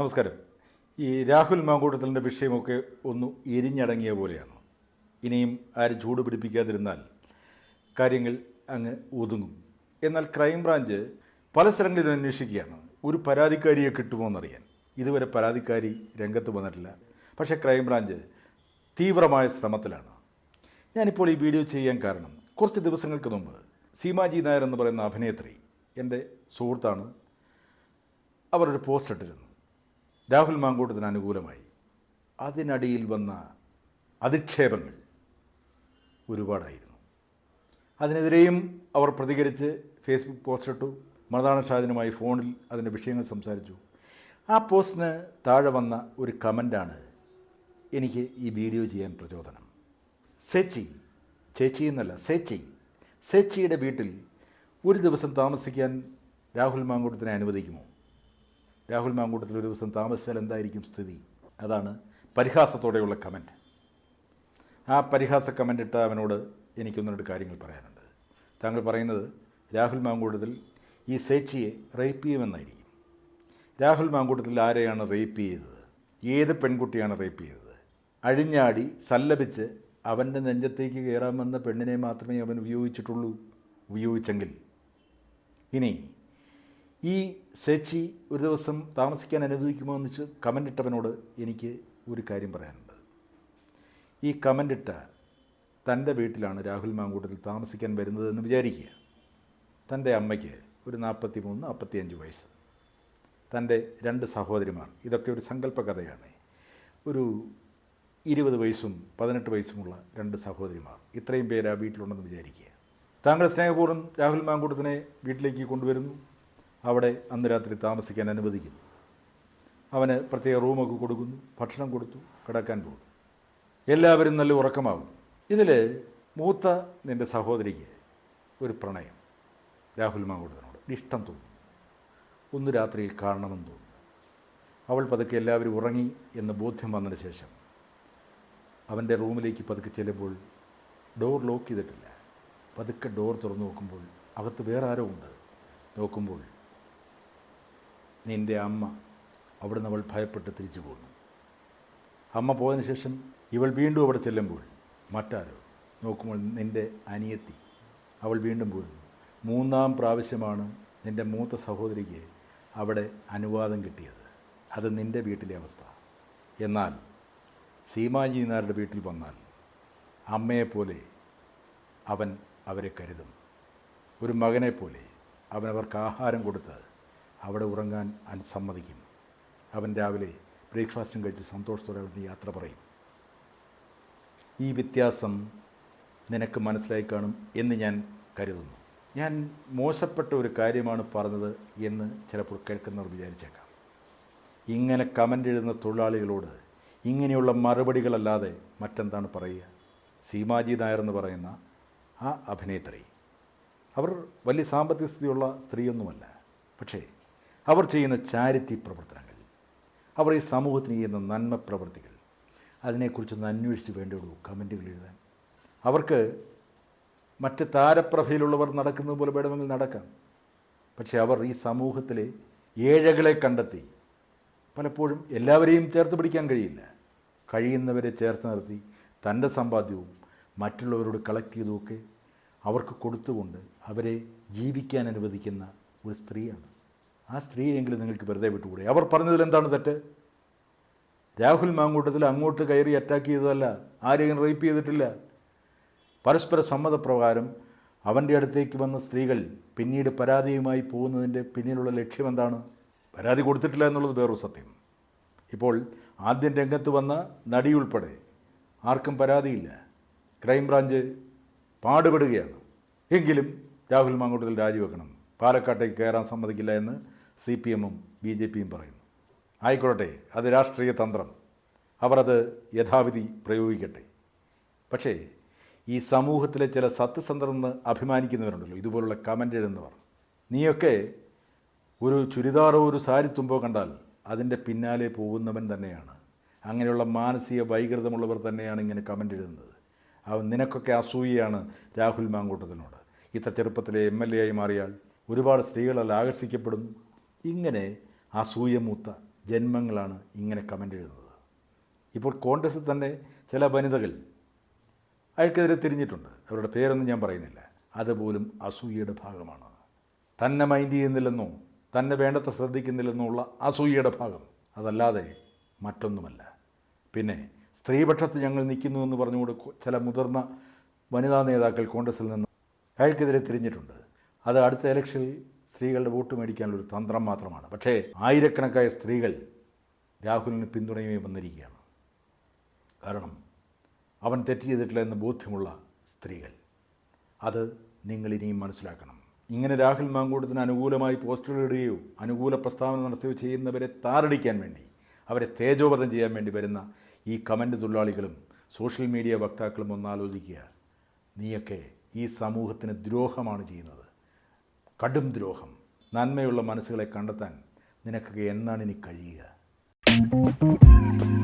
നമസ്കാരം. ഈ രാഹുൽ മാങ്കൂട്ടത്തിലിന്റെ വിഷയമൊക്കെ ഒന്ന് എരിഞ്ഞടങ്ങിയ പോലെയാണ്. ഇനിയും ആരും ചൂട് പിടിപ്പിക്കാതിരുന്നാൽ കാര്യങ്ങൾ അങ്ങ് ഒതുങ്ങും. എന്നാൽ ക്രൈംബ്രാഞ്ച് പല സ്ഥലങ്ങളിലും അന്വേഷിക്കുകയാണ്. ഒരു പരാതിക്കാരിയെ കിട്ടുമോ എന്നറിയാൻ. ഇതുവരെ പരാതിക്കാരി രംഗത്ത് വന്നിട്ടില്ല. പക്ഷേ ക്രൈംബ്രാഞ്ച് തീവ്രമായ ശ്രമത്തിലാണ്. ഞാനിപ്പോൾ ഈ വീഡിയോ ചെയ്യാൻ കാരണം കുറച്ച് ദിവസങ്ങൾക്ക് മുമ്പ് സീമാജി നായർ എന്ന് പറയുന്ന അഭിനേത്രി എന്റെ സുഹൃത്താണ്. അവരൊരു പോസ്റ്റ് ഇട്ടിരുന്നു രാഹുൽ മാങ്കൂട്ടത്തിന് അനുകൂലമായി. അതിനടിയിൽ വന്ന അധിക്ഷേപങ്ങൾ ഒരുപാടായിരുന്നു. അതിനെതിരെയും അവർ പ്രതികരിച്ച് ഫേസ്ബുക്ക് പോസ്റ്റ് ഇട്ടു മർദാന ഷാജിനുമായി ഫോണിൽ അതിന്റെ വിഷയങ്ങൾ സംസാരിച്ചു. ആ പോസ്റ്റിന് താഴെ വന്ന ഒരു കമന്റാണ് എനിക്ക് ഈ വീഡിയോ ചെയ്യാൻ പ്രചോദനം. സെച്ചി ചേച്ചി എന്നല്ല സെച്ചി. സെച്ചിയുടെ വീട്ടിൽ ഒരു ദിവസം താമസിക്കാൻ രാഹുൽ മാങ്കൂട്ടത്തിനെ അനുവദിക്കുമോ? രാഹുൽ മാങ്കൂട്ടത്തിൽ ഒരു ദിവസം താമസിച്ചാൽ എന്തായിരിക്കും സ്ഥിതി? അതാണ് പരിഹാസത്തോടെയുള്ള കമന്റ് ആ പരിഹാസ കമന്റ് ഇട്ട അവനോട് എനിക്കൊന്ന് രണ്ട് കാര്യങ്ങൾ പറയാനുണ്ട്. താങ്കൾ പറയുന്നത് രാഹുൽ മാങ്കൂട്ടത്തിൽ ഈ സേച്ചിയെ റേപ്പ് ചെയ്യുമെന്നായിരിക്കും. രാഹുൽ മാങ്കൂട്ടത്തിൽ ആരെയാണ് റേപ്പ് ചെയ്തത്? ഏത് പെൺകുട്ടിയാണ് റേപ്പ് ചെയ്തത്? അഴിഞ്ഞാടി സല്ലപിച്ച് അവന്റെ നെഞ്ചത്തേക്ക് കയറാമെന്ന പെണ്ണിനെ മാത്രമേ അവൻ ഉപയോഗിച്ചിട്ടുള്ളൂ? ഉപയോഗിച്ചെങ്കിൽ. ഇനി ഈ സേച്ചി ഒരു ദിവസം താമസിക്കാൻ അനുവദിക്കുമോ എന്ന് വെച്ച് കമന്റ് ഇട്ടവനോട് എനിക്ക് ഒരു കാര്യം പറയാനുണ്ട്. ഈ കമന്റ് ഇട്ട തന്റെ വീട്ടിലാണ് രാഹുൽ മാങ്കൂട്ടത്തിൽ താമസിക്കാൻ വരുന്നതെന്ന് വിചാരിക്കുക. തന്റെ അമ്മയ്ക്ക് ഒരു നാൽപ്പത്തി മൂന്ന് നാൽപ്പത്തിയഞ്ച് വയസ്സ്. തന്റെ രണ്ട് സഹോദരിമാർ ഇതൊക്കെ ഒരു സങ്കല്പ കഥയാണ്. ഒരു ഇരുപത് വയസ്സും പതിനെട്ട് വയസ്സുമുള്ള രണ്ട് സഹോദരിമാർ ഇത്രയും പേര് ആ വീട്ടിലുണ്ടെന്ന് വിചാരിക്കുക. താങ്കൾ സ്നേഹപൂർവം രാഹുൽ മാങ്കൂട്ടത്തിനെ വീട്ടിലേക്ക് കൊണ്ടുവരുന്നു. അവിടെ അന്ന് രാത്രി താമസിക്കാൻ അനുവദിക്കുന്നു. അവന് പ്രത്യേക റൂമൊക്കെ കൊടുക്കുന്നു ഭക്ഷണം കൊടുത്തു കിടക്കാൻ പോകുന്നു. എല്ലാവരും നല്ല ഉറക്കമാകും ഇതിൽ മൂത്ത നിന്റെ സഹോദരിക്ക് ഒരു പ്രണയം. രാഹുൽ മാങ്കൂട്ടത്തിനോട് ഇഷ്ടം തോന്നുന്നു. ഒന്ന് രാത്രിയിൽ കാണണമെന്ന് തോന്നുന്നു. അവൾ പതുക്കെ എല്ലാവരും ഉറങ്ങി എന്ന് ബോധ്യം വന്നതിന് ശേഷം അവന്റെ റൂമിലേക്ക് പതുക്കെ ചെല്ലുമ്പോൾ ഡോർ ലോക്ക് ചെയ്തിട്ടില്ല. പതുക്കെ ഡോർ തുറന്നു നോക്കുമ്പോൾ അകത്ത് വേറെ ആരോ ഉണ്ട്. നോക്കുമ്പോൾ നിന്റെ അമ്മ അവിടുന്ന് അവൾ ഭയപ്പെട്ട് തിരിച്ചു പോന്നു. അമ്മ പോയതിനു ശേഷം ഇവൾ വീണ്ടും അവിടെ ചെല്ലുമ്പോൾ മറ്റാരോ? നോക്കുമ്പോൾ നിന്റെ അനിയത്തി. അവൾ വീണ്ടും പോരുന്നു മൂന്നാം പ്രാവശ്യമാണ് നിന്റെ മൂത്ത സഹോദരിക്ക് അവിടെ അനുവാദം കിട്ടിയത്. അത് നിന്റെ വീട്ടിലെ അവസ്ഥ. എന്നാൽ സീമാജി നായരുടെ വീട്ടിൽ വന്നാൽ അമ്മയെപ്പോലെ അവൻ അവരെ കരുതും. ഒരു മകനെപ്പോലെ അവൻ അവർക്ക് ആഹാരം കൊടുത്ത് അവിടെ ഉറങ്ങാൻ സമ്മതിക്കും. അവൻ രാവിലെ ബ്രേക്ക്ഫാസ്റ്റും കഴിച്ച് സന്തോഷത്തോടെ അവിടുന്ന് യാത്ര പറയും. ഈ വ്യത്യാസം നിനക്ക് മനസ്സിലായി കാണും എന്ന് ഞാൻ കരുതുന്നു. ഞാൻ മോശപ്പെട്ട ഒരു കാര്യമാണ് പറഞ്ഞത് എന്ന് ചിലപ്പോൾ കേൾക്കുന്നവർ വിചാരിച്ചേക്കാം. ഇങ്ങനെ കമന്റ് എഴുതുന്ന തൊഴിലാളികളോട് ഇങ്ങനെയുള്ള മറുപടികളല്ലാതെ മറ്റെന്താണ് പറയുക? സീമാജി നായർ എന്ന് പറയുന്ന ആ അഭിനേത്രി. അവർ വലിയ സാമ്പത്തിക സ്ഥിതിയുള്ള സ്ത്രീയൊന്നുമല്ല. പക്ഷേ അവർ ചെയ്യുന്ന ചാരിറ്റി പ്രവർത്തനങ്ങൾ അവർ ഈ സമൂഹത്തിന് ചെയ്യുന്ന നന്മ പ്രവൃത്തികൾ അതിനെക്കുറിച്ചൊന്ന് അന്വേഷിച്ച് വേണ്ടിയുള്ളൂ കമന്റുകൾ എഴുതാൻ. അവർക്ക് മറ്റ് താരപ്രഭയിലുള്ളവർ നടക്കുന്നത് പോലെ വേണമെങ്കിൽ നടക്കാം. പക്ഷേ അവർ ഈ സമൂഹത്തിലെ ഏഴകളെ കണ്ടെത്തി പലപ്പോഴും എല്ലാവരെയും ചേർത്ത് പിടിക്കാൻ കഴിയില്ല. കഴിയുന്നവരെ ചേർത്ത് നിർത്തി തന്റെ സമ്പാദ്യവും മറ്റുള്ളവരോട് കളക്ട് ചെയ്തുമൊക്കെ അവർക്ക് കൊടുത്തുകൊണ്ട് അവരെ ജീവിക്കാൻ അനുവദിക്കുന്ന ഒരു സ്ത്രീയാണ്. ആ സ്ത്രീയെങ്കിലും നിങ്ങൾക്ക് വെറുതെ വിട്ടുകൂടെ? അവർ പറഞ്ഞതിൽ എന്താണ് തെറ്റ്? രാഹുൽ മാങ്കൂട്ടത്തിൽ അങ്ങോട്ട് കയറി അറ്റാക്ക് ചെയ്തതല്ല ആരെയും റേപ്പ് ചെയ്തിട്ടില്ല. പരസ്പര സമ്മതപ്രകാരം അവന്റെ അടുത്തേക്ക് വന്ന സ്ത്രീകൾ പിന്നീട് പരാതിയുമായി പോകുന്നതിന്റെ പിന്നിലുള്ള ലക്ഷ്യം എന്താണ്? പരാതി കൊടുത്തിട്ടില്ല എന്നുള്ളത് വേറൊരു സത്യം. ഇപ്പോൾ ആദ്യം രംഗത്ത് വന്ന നടിയുൾപ്പെടെ ആർക്കും പരാതിയില്ല. ക്രൈംബ്രാഞ്ച് പാടുപെടുകയാണ്. എങ്കിലും രാഹുൽ മാങ്കൂട്ടത്തിൽ രാജിവെക്കണം. പാലക്കാട്ടേക്ക് കയറാൻ സമ്മതിക്കില്ല എന്ന് സി പി എമ്മും ബി ജെ പിയും പറയുന്നു. ആയിക്കോട്ടെ അത് രാഷ്ട്രീയ തന്ത്രം. അവർ അത് യഥാവിധി പ്രയോഗിക്കട്ടെ. പക്ഷേ ഈ സമൂഹത്തിലെ ചില സത്യസന്ധരെന്ന് അഭിമാനിക്കുന്നവരുണ്ടല്ലോ ഇതുപോലുള്ള കമന്റ് എഴുതുന്നവർ. നീയൊക്കെ ഒരു ചുരിദാറോ ഒരു സാരി തുമ്പോ കണ്ടാൽ അതിന്റെ പിന്നാലെ പോകുന്നവൻ തന്നെയാണ്. അങ്ങനെയുള്ള മാനസിക വൈകൃതമുള്ളവർ തന്നെയാണ് ഇങ്ങനെ കമന്റ് എഴുതുന്നത്. അവൻ നിനക്കൊക്കെ അസൂയയാണ് രാഹുൽ മാങ്കൂട്ടത്തിനോട്. ഇത്ര ചെറുപ്പത്തിലെ എം എൽ എ ആയി മാറിയാൽ ഒരുപാട് സ്ത്രീകളാൽ ആകർഷിക്കപ്പെടുന്നു ഇങ്ങനെ അസൂയമൂത്ത ജന്മങ്ങളാണ് ഇങ്ങനെ കമന്റ് എഴുതുന്നത്. ഇപ്പോൾ കോൺഗ്രസ്സിൽ തന്നെ ചില വനിതകൾ അയാൾക്കെതിരെ തിരിഞ്ഞിട്ടുണ്ട്. അവരുടെ പേരൊന്നും ഞാൻ പറയുന്നില്ല. അതുപോലും അസൂയയുടെ ഭാഗമാണ്. തന്നെ മൈൻഡ് ചെയ്യുന്നില്ലെന്നോ തന്നെ വേണ്ടത്ര ശ്രദ്ധിക്കുന്നില്ലെന്നോ ഉള്ള അസൂയയുടെ ഭാഗം. അതല്ലാതെ മറ്റൊന്നുമല്ല. പിന്നെ സ്ത്രീപക്ഷത്ത് ഞങ്ങൾ നിൽക്കുന്നു എന്ന് പറഞ്ഞുകൊണ്ട് ചില മുതിർന്ന വനിതാ നേതാക്കൾ കോൺഗ്രസിൽ നിന്ന് അയാൾക്കെതിരെ തിരിഞ്ഞിട്ടുണ്ട്. അത് അടുത്ത ഇലക്ഷനിൽ സ്ത്രീകളുടെ വോട്ട് മേടിക്കാനുള്ളൊരു തന്ത്രം മാത്രമാണ്. പക്ഷേ ആയിരക്കണക്കായ സ്ത്രീകൾ രാഹുലിന് പിന്തുണയുമായി വന്നിരിക്കുകയാണ്. കാരണം അവൻ തെറ്റ് ചെയ്തിട്ടില്ല എന്ന് ബോധ്യമുള്ള സ്ത്രീകൾ. അത് നിങ്ങൾ ഇനിയും മനസ്സിലാക്കണം. ഇങ്ങനെ രാഹുൽ മാങ്കൂട്ടത്തിന് അനുകൂലമായി പോസ്റ്ററുകൾ ഇടുകയോ അനുകൂല പ്രസ്താവന നടത്തുകയോ ചെയ്യുന്നവരെ താറടിക്കാൻ വേണ്ടി അവരെ തേജോവധം ചെയ്യാൻ വേണ്ടി വരുന്ന ഈ കമന്റ് തൊഴിലാളികളും സോഷ്യൽ മീഡിയ വക്താക്കളും ഒന്നാലോചിക്കുക നീയൊക്കെ ഈ സമൂഹത്തിന് ദ്രോഹമാണ് ചെയ്യുന്നത്. കടും ദ്രോഹം. നന്മയുള്ള മനസ്സുകളെ കണ്ടെത്താൻ നിനക്ക് എന്നാണ് ഇനി കഴിയുക?